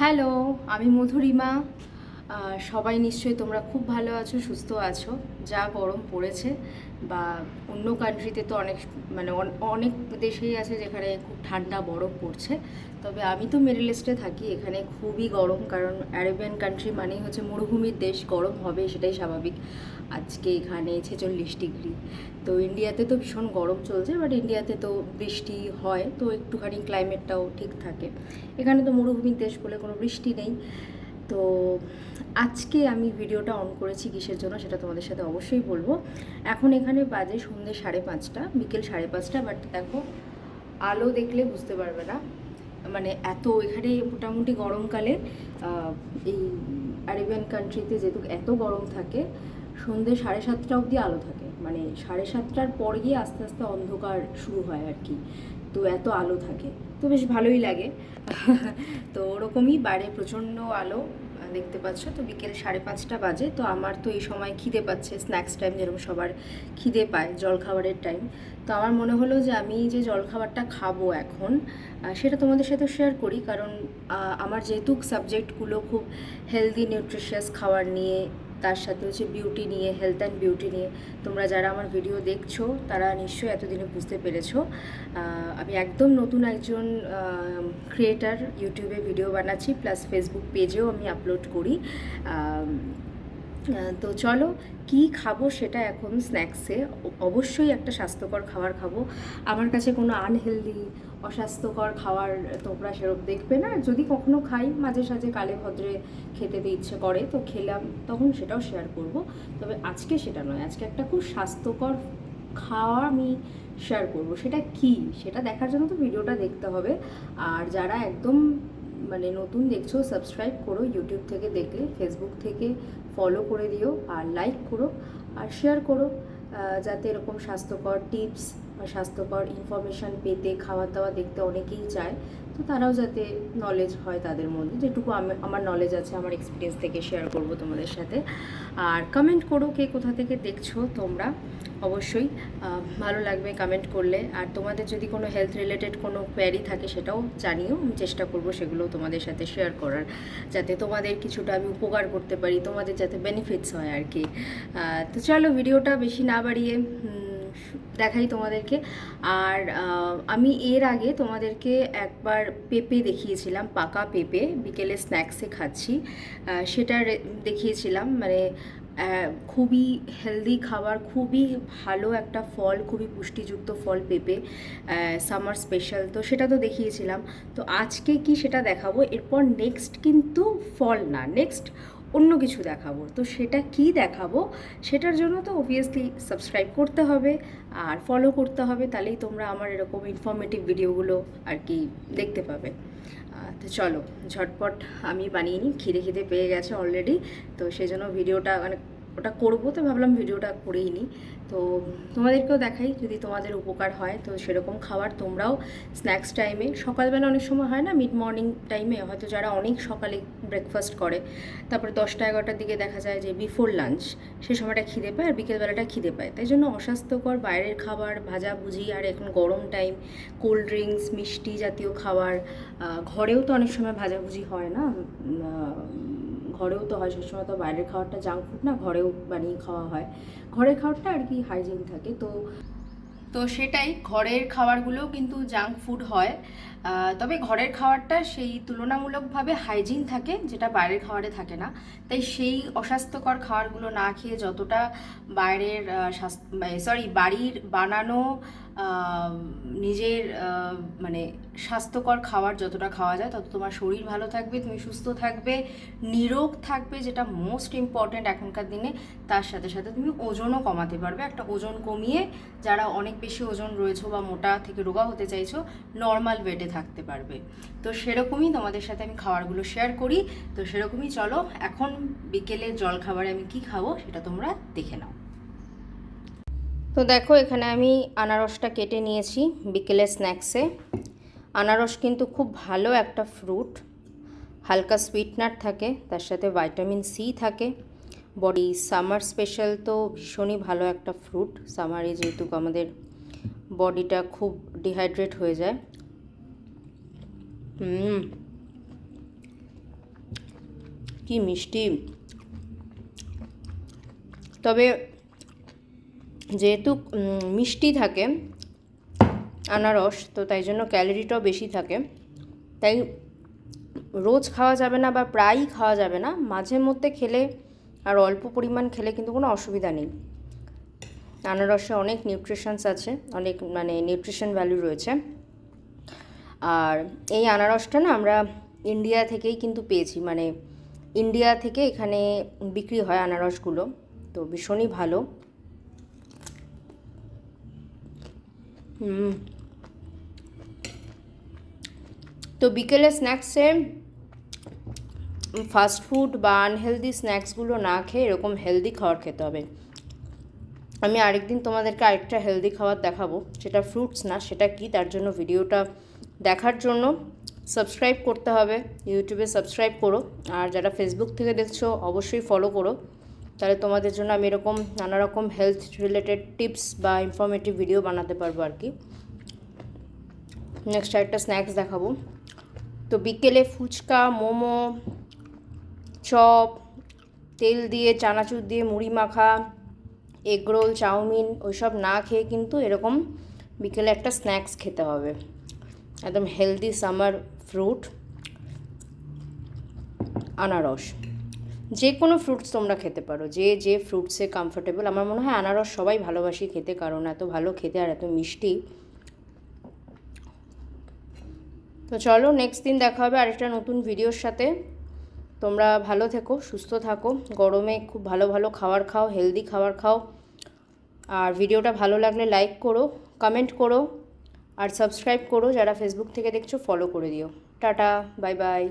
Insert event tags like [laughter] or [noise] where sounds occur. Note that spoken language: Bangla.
হ্যালো আমি মধুরিমা। সবাই নিশ্চয়ই তোমরা খুব ভালো আছো সুস্থ আছো। যা গরম পড়েছে বা অন্য কান্ট্রিতে তো অনেক মানে অনেক দেশেই আছে যেখানে খুব ঠান্ডা, বরফ পড়ছে। তবে আমি তো মিডল ইস্টে থাকি, এখানে খুবই গরম, কারণ অ্যারেবিয়ান কান্ট্রি মানেই হচ্ছে মরুভূমির দেশ, গরম হবে, সেটাই স্বাভাবিক। আজকে এখানে ছেচল্লিশ ডিগ্রি। তো ইন্ডিয়াতে তো ভীষণ গরম চলছে বাট ইন্ডিয়াতে তো বৃষ্টি হয়, তো একটুখানি ক্লাইমেটটাও ঠিক থাকে। এখানে তো মরুভূমির দেশ বলে কোনো বৃষ্টি নেই। তো আজকে আমি ভিডিওটা অন করেছি কিসের জন্য সেটা তোমাদের সাথে অবশ্যই বলব। এখন এখানে বাজে সন্ধ্যে সাড়ে পাঁচটা, বিকেল সাড়ে পাঁচটা বাট দেখো, আলো দেখলে বুঝতে পারবে না। মানে এত এখানে মোটামুটি গরমকালে এই আরেবিয়ান কান্ট্রিতে যেহেতু এত গরম থাকে সন্ধ্যে সাড়ে সাতটা অবধি আলো থাকে। মানে সাড়ে সাতটার পর গিয়ে আস্তে আস্তে অন্ধকার শুরু হয় আর কি। তো এত আলো থাকে। তো বেশ ভালোই লাগে। [laughs] তো ওরকমই বাইরে প্রচণ্ড আলো, দেখতে পাচ্ছ? তো বিকেল সাড়ে পাঁচটা বাজে। তো আমার তো এই সময় খিদে পাচ্ছে স্ন্যাক্স টাইম যেরকম সবার খিদে পায়, জলখাবারের টাইম তো আমার মনে হলো যে আমি যে জলখাবারটা খাব এখন সেটা তোমাদের সাথে শেয়ার করি। কারণ আমার যেহেতু সাবজেক্টগুলো খুব হেলদি নিউট্রিশিয়াস খাবার নিয়ে তার সাথে হচ্ছে বিউটি নিয়ে হেলথ অ্যান্ড বিউটি নিয়ে। তোমরা যারা আমার ভিডিও দেখছ, তারা নিশ্চয়ই এতদিনে বুঝতে পেরেছ। আমি একদম নতুন একজন ক্রিয়েটার ইউটিউবে ভিডিও বানাচ্ছি প্লাস ফেসবুক পেজেও আমি আপলোড করি। তো চলো, কি খাব সেটা এখন স্ন্যাক্সে অবশ্যই একটা স্বাস্থ্যকর খাবার খাব। আমার কাছে কোনো আনহেলদি অস্বাস্থ্যকর খাবার তোমরা সেরকম দেখবে না। যদি কখনো খাই, মাঝে সাঝে কালে ভদ্রে খেতে ইচ্ছে করে, তো খেলাম, তখন সেটাও শেয়ার করব। তবে আজকে সেটা নয়, আজকে একটা খুব স্বাস্থ্যকর খাওয়া আমি শেয়ার করব। সেটা কি? সেটা দেখার জন্য তো ভিডিওটা দেখতে হবে। আর যারা একদম মানে নতুন দেখছ সাবস্ক্রাইব করো ইউটিউব থেকে দেখলে ফেসবুক থেকে ফলো করে দিও, আর লাইক করো, আর শেয়ার করো যাতে এরকম স্বাস্থ্যকর টিপস বা স্বাস্থ্যকর ইনফরমেশান পেতে খাওয়া দাওয়া দেখতে অনেকেই চায়, তো তারাও যাতে নলেজ হয় তাদের মধ্যে। যেটুকু আমি- আমার নলেজ আছে, আমার এক্সপিরিয়েন্স থেকে শেয়ার করব তোমাদের সাথে। আর কমেন্ট করো কে কোথা থেকে দেখছ তোমরা। অবশ্যই ভালো লাগবে কমেন্ট করলে। আর তোমাদের যদি কোনো হেলথ রিলেটেড কোনো কোয়ারি থাকে সেটাও জানিও, আমি চেষ্টা করব সেগুলো তোমাদের সাথে শেয়ার করার। যাতে তোমাদের কিছুটা আমি উপকার করতে পারি, তোমাদের যাতে বেনিফিটস হয় আর কি। তো চলো ভিডিওটা বেশি না বাড়িয়ে দেখাই তোমাদেরকে। আর আমি এর আগে তোমাদেরকে একবার পেঁপে দেখিয়েছিলাম, পাকা পেঁপে, বিকেলে স্ন্যাক্সে খাচ্ছি। সেটা দেখিয়েছিলাম মানে খুবই হেলদি খাবার, খুবই ভালো একটা ফল, খুবই পুষ্টিযুক্ত ফল পেঁপে সামার স্পেশাল তো সেটা তো দেখিয়েছিলাম। তো আজকে কি সেটা দেখাবো? এরপর নেক্সট কিন্তু ফল না। নেক্সট অন্য কিছু দেখাবো। তো সেটা কি দেখাবো সেটার জন্য তো অবভিয়াসলি সাবস্ক্রাইব করতে হবে আর ফলো করতে হবে, তাহলেই তোমরা আমার এরকম ইনফরমেটিভ ভিডিওগুলো আর কি দেখতে পাবে। তো চলো, ঝটপট আমি বানিয়ে নিই, খিদে খিদে পেয়ে গেছে অলরেডি তো সেই জন্য ভিডিওটা মানে ওটা করব, তো ভাবলাম ভিডিওটা করেই নিই। তো তোমাদেরকেও দেখাই, যদি তোমাদের উপকার হয়, তো সেরকম খাবার তোমরাও স্ন্যাক্স টাইমে সকালবেলা অনেক সময় হয় না মিড মর্নিং টাইমে হয়তো যারা অনেক সকালে ব্রেকফাস্ট করে, তারপরে দশটা এগারোটার দিকে দেখা যায় যে বিফোর লাঞ্চ সে সময়টা খিদে পায় আর বিকেলবেলাটা খিদে পায়। তাই জন্য অস্বাস্থ্যকর বাইরের খাবার ভাজাভুজি আর এখন গরম টাইম কোল্ড ড্রিঙ্কস মিষ্টি জাতীয় খাবার ঘরেও তো অনেক সময় ভাজাভুজি হয় না ঘরেও তো হয়, সবসময় তো বাইরের খাবারটা জাঙ্ক ফুড না, ঘরেও বানিয়ে খাওয়া হয়। ঘরের খাবারটা আর কি হাইজিন থাকে, তো তো সেটাই, ঘরের খাবারগুলোও কিন্তু জাঙ্ক ফুড হয়। তবে ঘরের খাবারটা সেই তুলনামূলকভাবে হাইজিন থাকে, যেটা বাইরের খাবারে থাকে না। তাই সেই অস্বাস্থ্যকর খাবারগুলো না খেয়ে যতটা বাইরের সরি বাড়ির বানানো নিজের মানে স্বাস্থ্যকর খাবার যতটা খাওয়া যায় তত তোমার শরীর ভালো থাকবে, তুমি সুস্থ থাকবে, নিরোগ থাকবে যেটা মোস্ট ইম্পর্ট্যান্ট এখনকার দিনে, তার সাথে সাথে তুমি ওজনও কমাতে পারবে। একটা ওজন কমিয়ে যারা অনেক বেশি ওজন রয়েছে বা মোটা থেকে রোগা হতে চাইছো নর্মাল ওয়েটে থাকতে পারবে। তো সেরকমই তোমাদের সাথে আমি খাবারগুলো শেয়ার করি। তো সেরকমই চলো, এখন বিকেলে জল খাবারে আমি কি খাব সেটা তোমরা দেখে নাও। তো দেখো, এখানে আমি আনারসটা কেটে নিয়েছি বিকেলের স্ন্যাক্সে। আনারস কিন্তু খুব ভালো একটা ফ্রুট। হালকা সুইটনার থাকে, তার সাথে ভাইটামিন সি থাকে। বডি সামার স্পেশাল তো ভীষণই ভালো একটা ফ্রুট। সামারে যেহেতু আমাদের বডিটা খুব ডিহাইড্রেট হয়ে যায়। কি মিষ্টি। তবে যেহেতু মিষ্টি থাকে, আনারস, তো তাই জন্য ক্যালোরিটাও বেশি থাকে। তাই রোজ খাওয়া যাবে না বা প্রায়ই খাওয়া যাবে না, মাঝে মধ্যে খেলে আর অল্প পরিমাণ খেলে কিন্তু কোনো অসুবিধা নেই। আনারসে অনেক নিউট্রিশনস আছে, অনেক মানে নিউট্রিশন ভ্যালু রয়েছে। আর এই আনারসটা না আমরা ইন্ডিয়া থেকেই কিন্তু পেয়েছি মানে ইন্ডিয়া থেকে এখানে বিক্রি হয় আনারসগুলো, তো ভীষণই ভালো। হুম। তো বিকেলে স্ন্যাক্সে ফাস্ট ফুড বা আনহেলদি স্ন্যাক্সগুলো না খেয়ে এরকম হেলদি খাবার খেতে হবে। আমি আরেকদিন তোমাদেরকে আরেকটা হেলদি খাবার দেখাবো, সেটা ফ্রুটস না, সেটা কি তার জন্য ভিডিওটা দেখার জন্য। সাবস্ক্রাইব করতে হবে, ইউটিউবে সাবস্ক্রাইব করো, আর যারা ফেসবুক থেকে দেখছ, অবশ্যই ফলো করো। তাহলে তোমাদের জন্য আমি এরকম নানা রকম হেলথ রিলেটেড টিপস বা ইনফরমেটিভ ভিডিও বানাতে পারব আর কি। নেক্সট আরেকটা স্ন্যাক্স দেখাবো। তো বিকেলে ফুচকা, মোমো, চপ, তেল দিয়ে চানাচুর দিয়ে মুড়ি মাখা এগরোল চাউমিন, ওইসব না খেয়ে কিন্তু এরকম বিকেলে একটা স্ন্যাক্স খেতে হবে। একদম হেলদি সামার ফ্রুট আনারস। যে কোনো ফ্রুটস তোমরা খেতে পারো। যে যে ফ্রুটসে কমফোর্টেবল আমার মনে হয় আনারস সবাই ভালোবাসি খেতে, কারণ এত ভালো খেতে আর এত মিষ্টি। তো চলো নেক্সট দিন দেখা হবে আরেকটা নতুন ভিডিওর সাথে। তোমরা ভালো থেকো, সুস্থ থাকো। গরমে খুব ভালো ভালো খাবার খাও হেলদি খাবার খাও। আর ভিডিওটা ভালো লাগলে লাইক করো কমেন্ট করো। আর সাবস্ক্রাইব করো, যারা ফেসবুক থেকে দেখছ ফলো করে দিও। Tata bye bye